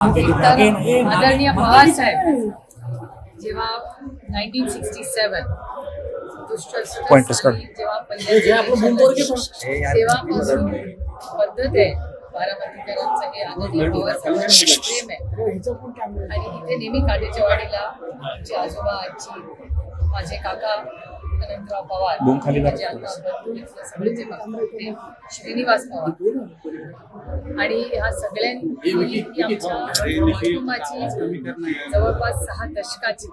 आदरणीय पवार साहेब जेव्हा nineteen sixty सेवन. जेव्हा तेव्हापासून पद्धत आहे बारामतीकरांचं हे आदरणीय पवार साहेबांचं प्रेम आहे. आणि इथे नेहमी काटेच्या वाडीला आमचे आजोबा आजी माझे काका पवार ते श्रीनिवास पवार. आणि ह्या सगळ्यांनी आमच्या कुटुंबाची जवळपास सहा दशकाची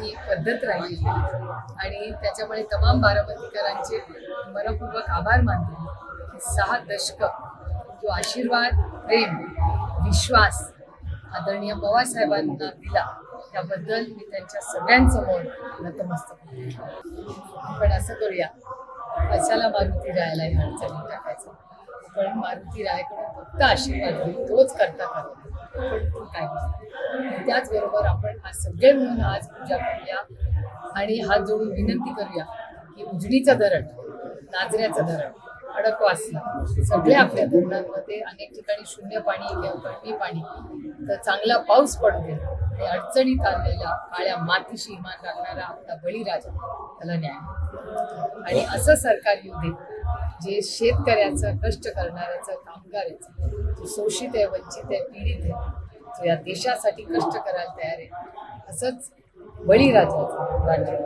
ही पद्धत राहिली. आणि त्याच्यामुळे तमाम बारामतीकरांचे मनपूर्वक आभार मानते. की सहा दशक जो आशीर्वाद प्रेम विश्वास आदरणीय पवार साहेबांना दिला. त्याबद्दल मी त्यांच्या सगळ्यांसमोर नतमस्तक होते. आपण असं करूया. कशाला मारुती रायला ह्या अडचणी टाकायचं? पण मारुती रायकडून फक्त आशीर्वाद घेऊ तोच करता करतो पण तू काय त्याचबरोबर आपण आज सगळे म्हणून आज पूजा करूया. आणि हात जोडून विनंती करूया की उजनीचं धरण नाजऱ्याचं धरण अडकवासला सगळ्या आपल्या धरणांमध्ये अनेक ठिकाणी शून्य पाणी किंवा कमी पाणी तर चांगला पाऊस पडू अडचणीत आलेला काळ्या मातीशी इमान राखणारा आपला बळीराजा त्याला न्याय. आणि असं सरकार येऊ दे जे शेतकऱ्याचं कष्ट करणाऱ्याचं कामगाराचं जो शोषित आहे वंचित आहे पीडित आहे जो या देशासाठी कष्ट करायला तयार आहे असंच बळीराजाचं राज्य.